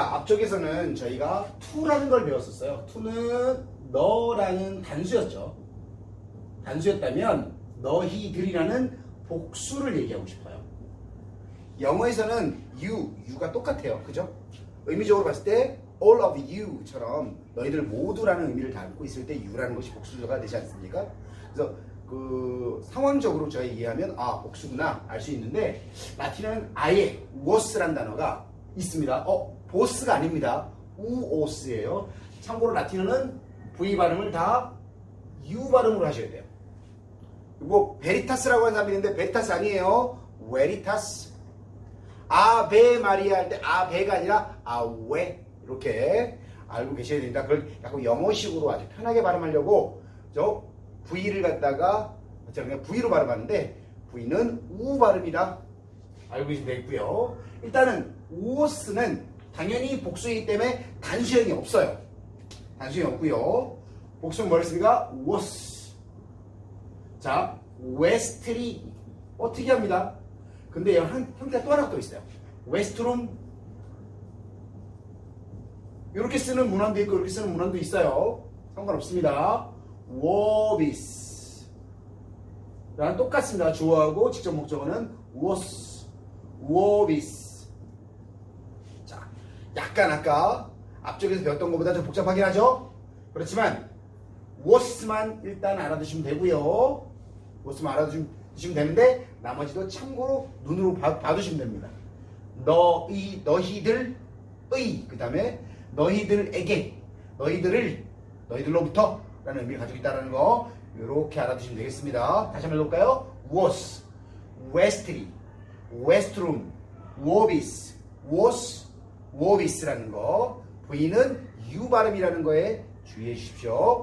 앞쪽에서는 저희가 to라는 걸 배웠었어요. to는 너라는 단수였죠. 단수였다면 너희들이라는 복수를 얘기하고 싶어요. 영어에서는 you, you가 똑같아요. 그죠? 의미적으로 봤을 때 all of you처럼 너희들 모두라는 의미를 담고 있을 때 you라는 것이 복수가 되지 않습니까? 그래서 그 상황적으로 저희 이해하면 아 복수구나 알 수 있는데 라틴어는 아예 was란 단어가 있습니다. 어 보스가 아닙니다. 우오스예요. 참고로 라틴어는 v 발음을 다 u 발음으로 하셔야 돼요. 뭐 베리타스라고 하는 사람이 있는데 베리타스 아니에요. 웨리타스. 아베 마리아 할 때 아베가 아니라 아웨 이렇게 알고 계셔야 됩니다. 그걸 약간 영어식으로 아주 편하게 발음하려고 저 V를 갖다가 제가 그냥 V로 발음하는데 V는 우 발음이라 알고 계시면 되겠고요. 일단은 우오스는 당연히 복수이기 때문에 단수형이 없어요. 단수형이 없고요. 복수는 뭐였습니까? 우오스. 자, 웨스트리 어떻게 합니다. 근데 형, 형태가 또 하나 또 있어요. 웨스트룸 이렇게 쓰는 문헌도 있고 이렇게 쓰는 문헌도 있어요. 상관없습니다. 워비스 랑 똑같습니다. 주어하고 직접 목적어는 was, 워비스 자, 약간 아까 앞쪽에서 배웠던 것보다 좀 복잡하긴 하죠? 그렇지만 was만 일단 알아두시면 되고요. was만 알아두시면 되는데 나머지도 참고로 눈으로 봐, 봐두시면 됩니다. 너희, 너희들, 의, 그 다음에 너희들에게, 너희들을, 너희들로부터 라는 의미를 가지고 있다는 거 이렇게 알아두시면 되겠습니다. 다시 한번 해볼까요? was, westry, westroom, wobis, was, wobis라는 거 V는 U 발음이라는 거에 주의해 주십시오.